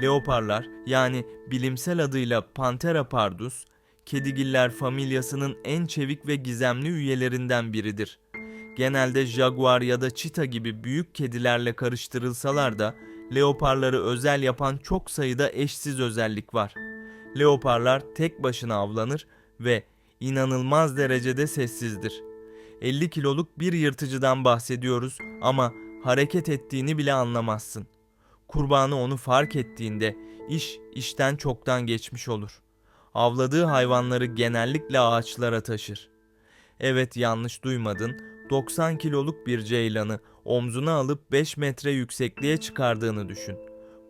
Leoparlar yani bilimsel adıyla Panthera pardus, kedigiller familyasının en çevik ve gizemli üyelerinden biridir. Genelde jaguar ya da çita gibi büyük kedilerle karıştırılsalar da leoparları özel yapan çok sayıda eşsiz özellik var. Leoparlar tek başına avlanır ve inanılmaz derecede sessizdir. 50 kiloluk bir yırtıcıdan bahsediyoruz ama hareket ettiğini bile anlamazsın. Kurbanı onu fark ettiğinde iş işten çoktan geçmiş olur. Avladığı hayvanları genellikle ağaçlara taşır. Evet yanlış duymadın. 90 kiloluk bir ceylanı omzuna alıp 5 metre yüksekliğe çıkardığını düşün.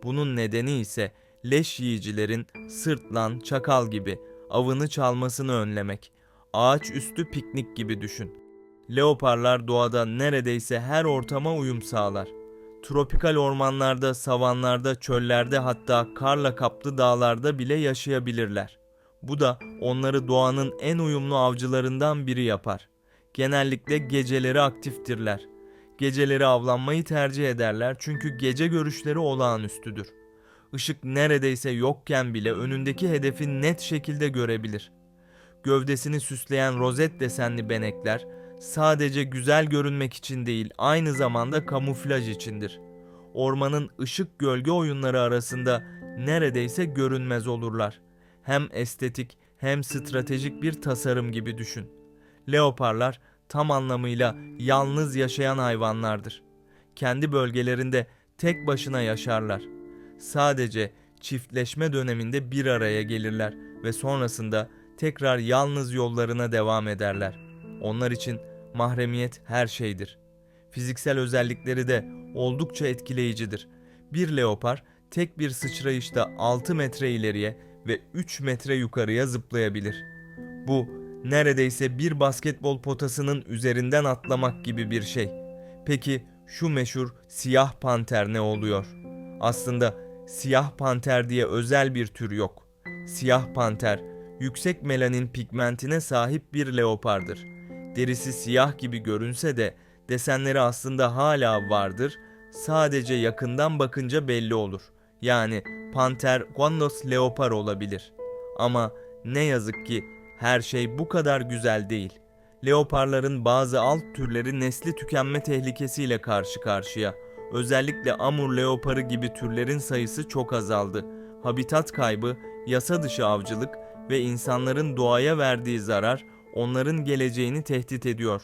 Bunun nedeni ise leş yiyicilerin sırtlan, çakal gibi avını çalmasını önlemek. Ağaç üstü piknik gibi düşün. Leoparlar doğada neredeyse her ortama uyum sağlar. Tropikal ormanlarda, savanlarda, çöllerde hatta karla kaplı dağlarda bile yaşayabilirler. Bu da onları doğanın en uyumlu avcılarından biri yapar. Genellikle geceleri aktiftirler. Geceleri avlanmayı tercih ederler çünkü gece görüşleri olağanüstüdür. Işık neredeyse yokken bile önündeki hedefi net şekilde görebilir. Gövdesini süsleyen rozet desenli benekler sadece güzel görünmek için değil, aynı zamanda kamuflaj içindir. Ormanın ışık gölge oyunları arasında neredeyse görünmez olurlar. Hem estetik hem stratejik bir tasarım gibi düşün. Leoparlar tam anlamıyla yalnız yaşayan hayvanlardır. Kendi bölgelerinde tek başına yaşarlar. Sadece çiftleşme döneminde bir araya gelirler ve sonrasında tekrar yalnız yollarına devam ederler. Onlar için mahremiyet her şeydir. Fiziksel özellikleri de oldukça etkileyicidir. Bir leopar tek bir sıçrayışta 6 metre ileriye ve 3 metre yukarıya zıplayabilir. Bu neredeyse bir basketbol potasının üzerinden atlamak gibi bir şey. Peki şu meşhur siyah panter ne oluyor? Aslında siyah panter diye özel bir tür yok. Siyah panter yüksek melanin pigmentine sahip bir leopardır. Derisi siyah gibi görünse de desenleri aslında hala vardır. Sadece yakından bakınca belli olur. Yani panter Guandos leopar olabilir. Ama ne yazık ki her şey bu kadar güzel değil. Leoparların bazı alt türleri nesli tükenme tehlikesiyle karşı karşıya. Özellikle Amur leoparı gibi türlerin sayısı çok azaldı. Habitat kaybı, yasa dışı avcılık ve insanların doğaya verdiği zarar onların geleceğini tehdit ediyor.